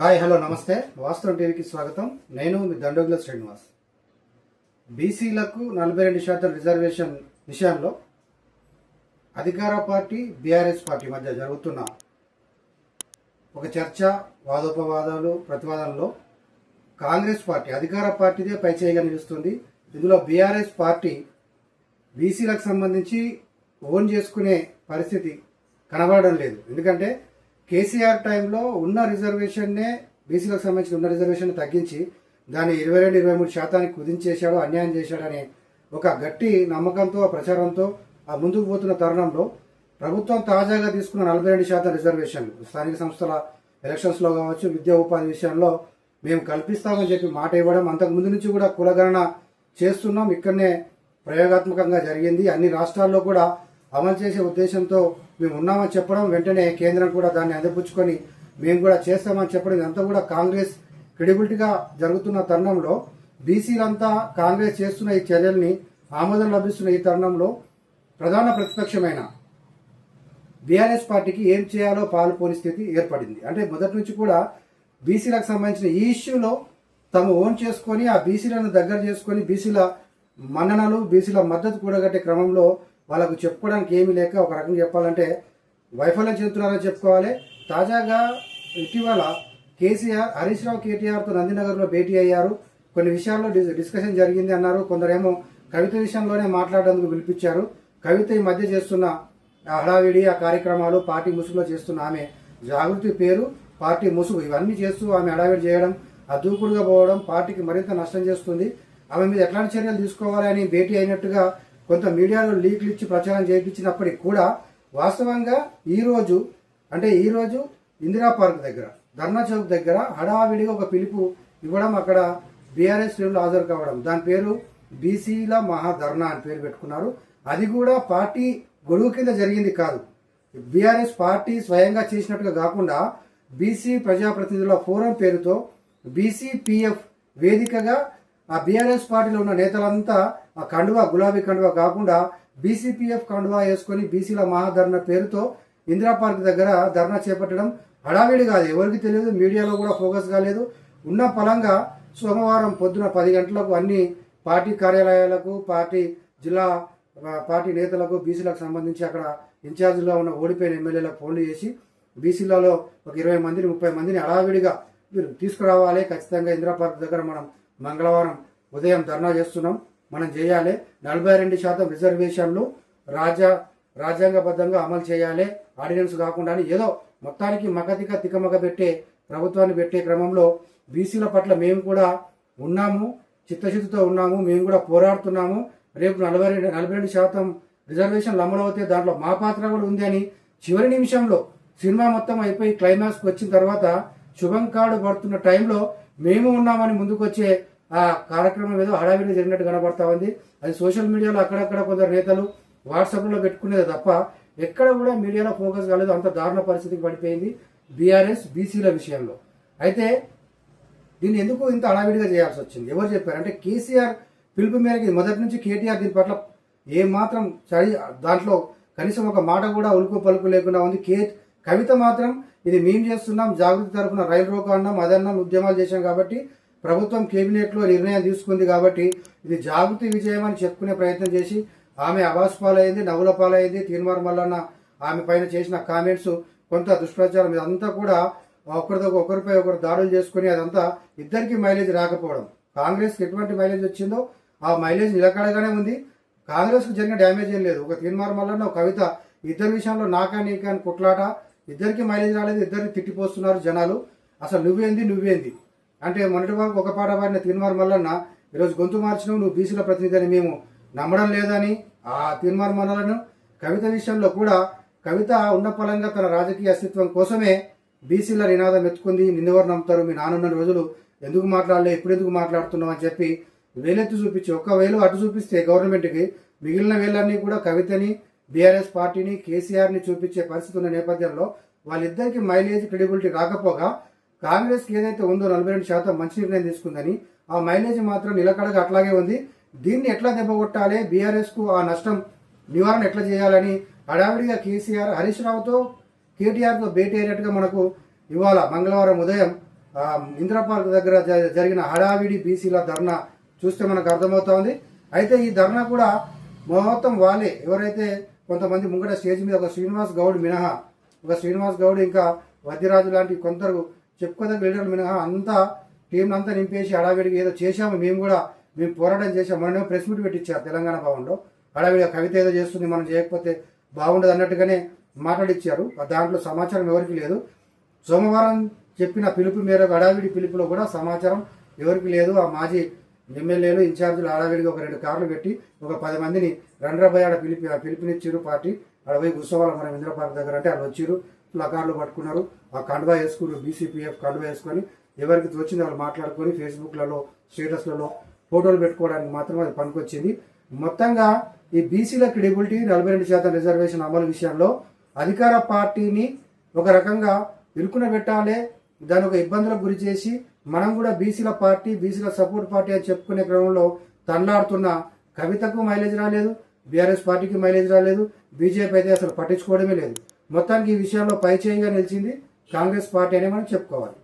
Hi hello నమస్తే. వాస్తవం టీవీకి స్వాగతం. నేను మీ దండోగుల శ్రీనివాస్. బీసీలకు నలభై రెండు శాతం రిజర్వేషన్ విషయంలో అధికార పార్టీ బీఆర్ఎస్ పార్టీ మధ్య జరుగుతున్న ఒక చర్చ వాదోపవాదాలు ప్రతివాదనలో కాంగ్రెస్ పార్టీ అధికార పార్టీదే పైచేయిగా నిలుస్తుంది. ఇందులో బీఆర్ఎస్ పార్టీ బీసీలకు సంబంధించి ఓన్ చేసుకునే పరిస్థితి కనబడడం లేదు. ఎందుకంటే కేసీఆర్ టైంలో ఉన్న రిజర్వేషన్నే బీసీలకు సంబంధించిన ఉన్న రిజర్వేషన్ తగ్గించి దాన్ని ఇరవై రెండు ఇరవై మూడు శాతానికి కుదించేశాడు అన్యాయం చేశాడనే ఒక గట్టి నమ్మకంతో ఆ ప్రచారంతో ఆ ముందుకు పోతున్న తరుణంలో ప్రభుత్వం తాజాగా తీసుకున్న నలభై రెండు శాతం రిజర్వేషన్లు స్థానిక సంస్థల ఎలక్షన్స్లో కావచ్చు విద్యా ఉపాధి విషయంలో మేము కల్పిస్తామని చెప్పి మాట ఇవ్వడం అంతకు ముందు నుంచి కూడా కులగణన చేస్తున్నాం. ఇక్కడనే ప్రయోగాత్మకంగా జరిగింది. అన్ని రాష్ట్రాల్లో కూడా అమలు చేసే ఉద్దేశంతో మేము ఉన్నామని చెప్పడం వెంటనే కేంద్రం కూడా దాన్ని అందిపుచ్చుకొని మేము కూడా చేస్తామని చెప్పడం ఇదంతా కూడా కాంగ్రెస్ క్రెడిబిలిటీగా జరుగుతున్న తరుణంలో బీసీలంతా కాంగ్రెస్ చేస్తున్న ఈ చర్యల్ని ఆమోదం లభిస్తున్న ఈ తరుణంలో ప్రధాన ప్రతిపక్షమైన బీఆర్ఎస్ పార్టీకి ఏం చేయాలో పాలుపోని స్థితి ఏర్పడింది. అంటే మొదటి నుంచి కూడా బీసీలకు సంబంధించిన ఈ ఇష్యూలో తమ ఓన్ చేసుకొని ఆ బీసీలను దగ్గర చేసుకొని బీసీల మన్ననలు బీసీల మద్దతు కూడగట్టే క్రమంలో వాళ్ళకు చెప్పుకోవడానికి ఏమీ లేక ఒక రకంగా చెప్పాలంటే వైఫల్యం చెందుతున్నారని చెప్పుకోవాలి. తాజాగా ఇటీవల కేసీఆర్ హరీష్ రావు కేటీఆర్తో నందినగర్లో భేటీ అయ్యారు. కొన్ని విషయాల్లో డిస్- డిస్కషన్ జరిగింది అన్నారు. కొందరేమో కవిత విషయంలోనే మాట్లాడేందుకు పిలిపించారు. కవిత ఈ మధ్య చేస్తున్న హడావిడి ఆ కార్యక్రమాలు పార్టీ ముసుగులో చేస్తున్న ఆమె జాగృతి పేరు పార్టీ ముసుగు ఇవన్నీ చేస్తూ ఆమె హడావిడి చేయడం ఆ దూకుడుగా పోవడం పార్టీకి మరింత నష్టం చేస్తుంది. ఆమె మీద ఎట్లాంటి చర్యలు తీసుకోవాలి అని భేటీ అయినట్టుగా కొంత మీడియాలో లీక్లు ఇచ్చి ప్రచారం చేయించినప్పటికి కూడా వాస్తవంగా ఈరోజు అంటే ఈరోజు ఇందిరా పార్క్ దగ్గర ధర్నా చౌక్ దగ్గర హడావిడిగా ఒక పిలుపు ఇవ్వడం అక్కడ బీఆర్ఎస్ శ్రేణులు హాజరు కావడం. దాని పేరు బీసీల మహాధర్నా అని పేరు పెట్టుకున్నారు. అది కూడా పార్టీ గొడుగు కింద జరిగింది కాదు. బీఆర్ఎస్ పార్టీ స్వయంగా చేసినట్టుగా కాకుండా బీసీ ప్రజాప్రతినిధుల ఫోరం పేరుతో బీసీపీఎఫ్ వేదికగా ఆ బీఆర్ఎస్ పార్టీలో ఉన్న నేతలంతా ఆ కండువా గులాబీ కండువా కాకుండా బీసీపీఎఫ్ కండువా వేసుకొని బీసీల మహాధర్ణ పేరుతో ఇందిరా పార్క్ దగ్గర ధర్నా చేపట్టడం హడావిడి కాదు. ఎవరికి తెలియదు మీడియాలో కూడా ఫోకస్ కాలేదు. ఉన్న ఫలంగా సోమవారం పొద్దున పది గంటలకు అన్ని పార్టీ కార్యాలయాలకు పార్టీ జిల్లా పార్టీ నేతలకు బీసీలకు సంబంధించి అక్కడ ఇన్ఛార్జిలో ఉన్న ఓడిపోయిన ఎమ్మెల్యేలకు ఫోన్లు చేసి బీసీలలో ఒక ఇరవై మందిని ముప్పై మందిని హడావిడిగా మీరు తీసుకురావాలి. ఖచ్చితంగా ఇందిరా పార్క్ దగ్గర మనం మంగళవారం ఉదయం ధర్నా చేస్తున్నాం. మనం చేయాలి. నలభై రెండు శాతం రిజర్వేషన్లు రాజ్య రాజ్యాంగబద్ధంగా అమలు చేయాలి. ఆర్డినెన్స్ కాకుండా ఏదో మొత్తానికి మగతిక తికమక పెట్టే ప్రభుత్వాన్ని పెట్టే క్రమంలో బీసీల పట్ల మేము కూడా ఉన్నాము. చిత్తశుద్ధితో ఉన్నాము. మేము కూడా పోరాడుతున్నాము. రేపు నలభై రెండు నలభై రెండు శాతం రిజర్వేషన్లు అమలు అవుతే దాంట్లో మా పాత్ర కూడా ఉంది అని చివరి నిమిషంలో సినిమా మొత్తం అయిపోయి క్లైమాక్స్కి వచ్చిన తర్వాత శుభం కార్డు పడుతున్న టైంలో మేము ఉన్నామని ముందుకు వచ్చే ఆ కార్యక్రమం ఏదో హడావిడి జరిగినట్టు కనబడతా ఉంది. అది సోషల్ మీడియాలో అక్కడక్కడ కొందరు నేతలు వాట్సాప్లో పెట్టుకునేది తప్ప ఎక్కడ కూడా మీడియాలో ఫోకస్ కాలేదు. అంత దారుణ పరిస్థితికి పడిపోయింది బీఆర్ఎస్ బీసీల విషయంలో. అయితే దీన్ని ఎందుకు ఇంత హడావిడిగా చేయాల్సి వచ్చింది? ఎవరు చెప్పారు? అంటే కేసీఆర్ పిలుపు మేరకు మొదటి నుంచి కేటీఆర్ దీని పట్ల ఏ మాత్రం సరి దాంట్లో కనీసం ఒక మాట కూడా ఉలుకు పలుకు లేకుండా ఉంది. కే కవిత మాత్రం ఇది మేము చేస్తున్నాం జాగృతి తరఫున రైలు రోకో అన్నాం అదన్నాం ఉద్యమాలు చేశాం కాబట్టి ప్రభుత్వం కేబినెట్లో నిర్ణయం తీసుకుంది కాబట్టి ఇది జాగృతి విజయం అని చెప్పుకునే ప్రయత్నం చేసి ఆమె అవాస్ పాలైంది నవ్వుల పాలైంది తీర్మార్ మల్లన్న ఆమె పైన చేసిన కామెంట్స్ కొంత దుష్ప్రచారం ఇదంతా కూడా ఒకరితో ఒకరిపై ఒకరు దాడులు చేసుకుని అదంతా ఇద్దరికి మైలేజ్ రాకపోవడం. కాంగ్రెస్కి ఎటువంటి మైలేజ్ వచ్చిందో ఆ మైలేజ్ నిలకడగానే ఉంది. కాంగ్రెస్కి జరిగిన డ్యామేజ్ ఏం లేదు. ఒక తీర్మార్ మల్లన్న ఒక కవిత ఇద్దరి విషయంలో నాకా నీకా అని కొట్లాట ఇద్దరికి మైలేజ్ రాలేదు ఇద్దరిని తిట్టిపోస్తున్నారు జనాలు. అసలు నువ్వేంది నువ్వేంది? అంటే మొన్నటి వరకు ఒక పాట పాడిన తీర్మార్ మల్లన్న ఈరోజు గొంతు మార్చినావు నువ్వు బీసీల ప్రతినిధి అని మేము నమ్మడం లేదని ఆ తీర్మార్ మల్లలను కవిత విషయంలో కూడా కవిత ఉన్న పలంగా తన రాజకీయ అస్తిత్వం కోసమే బీసీల నినాదం ఎత్తుకుంది. నిన్నెవరు నమ్ముతారు? మీ నానున్న రోజులు ఎందుకు మాట్లాడలే? ఇప్పుడు ఎందుకు మాట్లాడుతున్నావు అని చెప్పి వేలెత్తి చూపించి ఒక్క వేలు అటు చూపిస్తే గవర్నమెంట్కి మిగిలిన వేలన్నీ కూడా కవితని బీఆర్ఎస్ పార్టీని కేసీఆర్ని చూపించే పరిస్థితి ఉన్న నేపథ్యంలో వాళ్ళిద్దరికి మైలేజ్ క్రెడిబిలిటీ రాకపోగా కాంగ్రెస్కి ఏదైతే ఉందో నలభై రెండు శాతం మంచి నిర్ణయం తీసుకుందని ఆ మైలేజ్ మాత్రం నిలకడగా అట్లాగే ఉంది. దీన్ని ఎట్లా దెబ్బకొట్టాలి బీఆర్ఎస్కు ఆ నష్టం నివారణ ఎట్లా చేయాలని హడావిడిగా కేసీఆర్ హరీష్ రావుతో కేటీఆర్తో భేటీ అయినట్టుగా మనకు ఇవాళ మంగళవారం ఉదయం ఇంద్రపార్క్ దగ్గర జ- జరిగిన హడావిడి బీసీల ధర్నా చూస్తే మనకు అర్థమవుతోంది అయితే ఈ ధర్నా కూడా మొత్తం వాళ్ళే. ఎవరైతే కొంతమంది ముంగట స్టేజ్ మీద ఒక శ్రీనివాస్ గౌడ్ మినహా ఒక శ్రీనివాస్ గౌడ్ ఇంకా వద్యరాజు లాంటి కొందరు చెప్పుకోదగ్గ లీడర్లు మినహా అంతా టీం అంతా నింపేసి హడావిడికి ఏదో చేశాము మేము కూడా మేము పోరాటం చేశాము. మనమే ప్రెస్ మీట్ పెట్టించారు తెలంగాణ భవన్లో. హడావిడిగా కవిత ఏదో చేస్తుంది మనం చేయకపోతే బాగుండదు అన్నట్టుగానే మాట్లాడిచ్చారు. దాంట్లో సమాచారం ఎవరికి లేదు. సోమవారం చెప్పిన పిలుపు మేరకు హడావిడి పిలుపులో కూడా సమాచారం ఎవరికి లేదు. ఆ మాజీ ఎమ్మెల్యేలు ఇన్ఛార్జీలు హడావిడిగా ఒక రెండు కార్లు పెట్టి ఒక పది మందిని రండ్రబాయ్ ఆడ పిలిపి పిలిపినిచ్చారు పార్టీ. ఆడ పోయి కూర్చోవాలి మనం ఇంద్రపార్క్ దగ్గర అంటే వాళ్ళు వచ్చారు ప్లకార్లు పట్టుకున్నారు. ఆ కండువా వేసుకున్నారు బీసీపీఎఫ్ కండువా వేసుకొని. ఎవరికి తోచింది వాళ్ళు మాట్లాడుకొని ఫేస్బుక్లలో స్టేటస్లలో ఫోటోలు పెట్టుకోవడానికి మాత్రం అది పనికొచ్చింది. మొత్తంగా ఈ బీసీల క్రెడిబిలిటీ నలభై రెండు శాతం రిజర్వేషన్ అమలు విషయంలో అధికార పార్టీని ఒక రకంగా ఇరుకున పెట్టాలి దాని ఒక ఇబ్బందులకు గురి చేసి మనం కూడా బీసీల పార్టీ బీసీల సపోర్ట్ పార్టీ అని చెప్పుకునే క్రమంలో తన్లాడుతున్న కవితకు మైలేజ్ రాలేదు బీఆర్ఎస్ పార్టీకి మైలేజ్ రాలేదు బీజేపీ అయితే అసలు పట్టించుకోవడమే లేదు. మొత్తానికి ఈ విషయంలో పైచేయిగా నిలిచింది కాంగ్రెస్ పార్టీ అనే మనం చెప్పుకోవాలి.